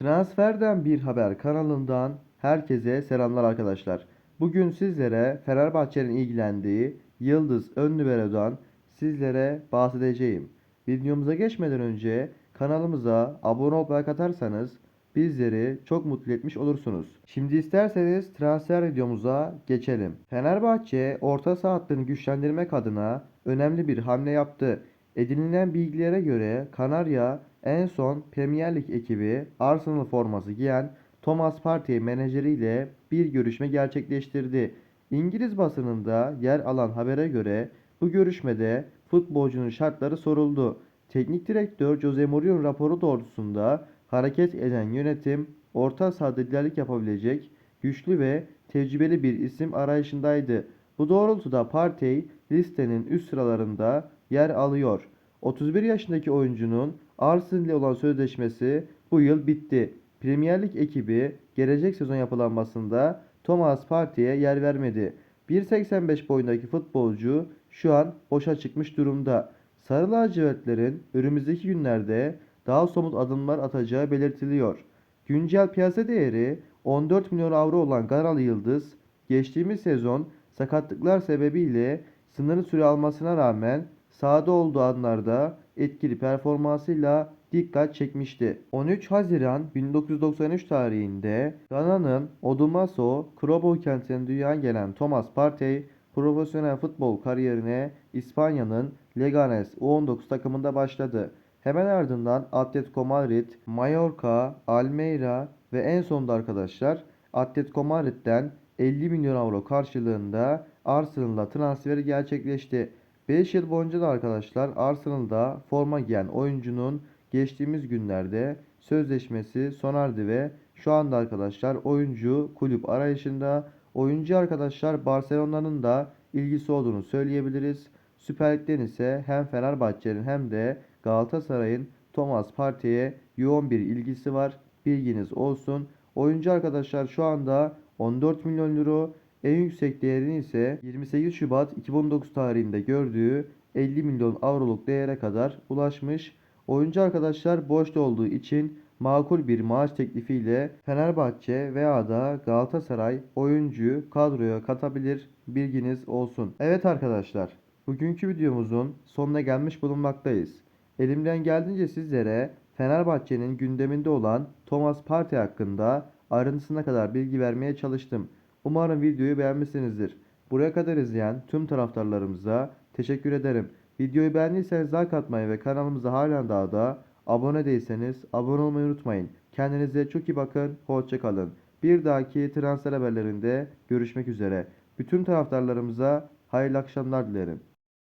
Transferden bir haber kanalından herkese selamlar arkadaşlar. Bugün sizlere Fenerbahçe'nin ilgilendiği Yıldız Önlübero'dan sizlere bahsedeceğim. Videomuza geçmeden önce kanalımıza abone olup like atarsanız bizleri çok mutlu etmiş olursunuz. Şimdi isterseniz transfer videomuza geçelim. Fenerbahçe orta saha hattını güçlendirmek adına önemli bir hamle yaptı. Edinilen bilgilere göre Kanarya en son Premier Lig ekibi Arsenal forması giyen Thomas Partey menajeriyle bir görüşme gerçekleştirdi. İngiliz basınında yer alan habere göre bu görüşmede futbolcunun şartları soruldu. Teknik direktör Jose Mourinho raporu doğrultusunda hareket eden yönetim orta sahada liderlik yapabilecek güçlü ve tecrübeli bir isim arayışındaydı. Bu doğrultuda Partey listenin üst sıralarında yer alıyor. 31 yaşındaki oyuncunun Arsenal ile olan sözleşmesi bu yıl bitti. Premier Lig ekibi gelecek sezon yapılanmasında Thomas Partey'e yer vermedi. 1.85 boyundaki futbolcu şu an boşa çıkmış durumda. Sarı lacivertlerin önümüzdeki günlerde daha somut adımlar atacağı belirtiliyor. Güncel piyasa değeri 14 milyon avro olan Ganalı Yıldız, geçtiğimiz sezon sakatlıklar sebebiyle sınırlı süre almasına rağmen sahada olduğu anlarda etkili performansıyla dikkat çekmişti. 13 Haziran 1993 tarihinde Gana'nın Odumaso, Krobo kentinden dünyaya gelen Thomas Partey, profesyonel futbol kariyerine İspanya'nın Leganes U19 takımında başladı. Hemen ardından Atletico Madrid, Mallorca, Almeida ve en sonunda arkadaşlar Atletico Madrid'den 50 milyon avro karşılığında Arsenal'la transferi gerçekleşti. 5 yıl boyunca da arkadaşlar Arsenal'da forma giyen oyuncunun geçtiğimiz günlerde sözleşmesi sona erdi ve şu anda arkadaşlar oyuncu kulüp arayışında. Oyuncu arkadaşlar Barcelona'nın da ilgisi olduğunu söyleyebiliriz. Süper Lig'den ise hem Fenerbahçe'nin hem de Galatasaray'ın Thomas Partey'e yoğun bir ilgisi var. Bilginiz olsun. Oyuncu arkadaşlar şu anda 14 milyon euro en yüksek değerini ise 28 Şubat 2019 tarihinde gördüğü 50 milyon avroluk değere kadar ulaşmış. Oyuncu arkadaşlar boşta olduğu için makul bir maaş teklifiyle Fenerbahçe veya da Galatasaray oyuncuyu kadroya katabilir. Bilginiz olsun. Evet arkadaşlar, bugünkü videomuzun sonuna gelmiş bulunmaktayız. Elimden geldiğince sizlere Fenerbahçe'nin gündeminde olan Thomas Partey hakkında ayrıntısına kadar bilgi vermeye çalıştım. Umarım videoyu beğenmişsinizdir. Buraya kadar izleyen tüm taraftarlarımıza teşekkür ederim. Videoyu beğendiyseniz like atmayı ve kanalımıza halen daha da abone değilseniz abone olmayı unutmayın. Kendinize çok iyi bakın. Hoşçakalın. Bir dahaki transfer haberlerinde görüşmek üzere. Bütün taraftarlarımıza hayırlı akşamlar dilerim.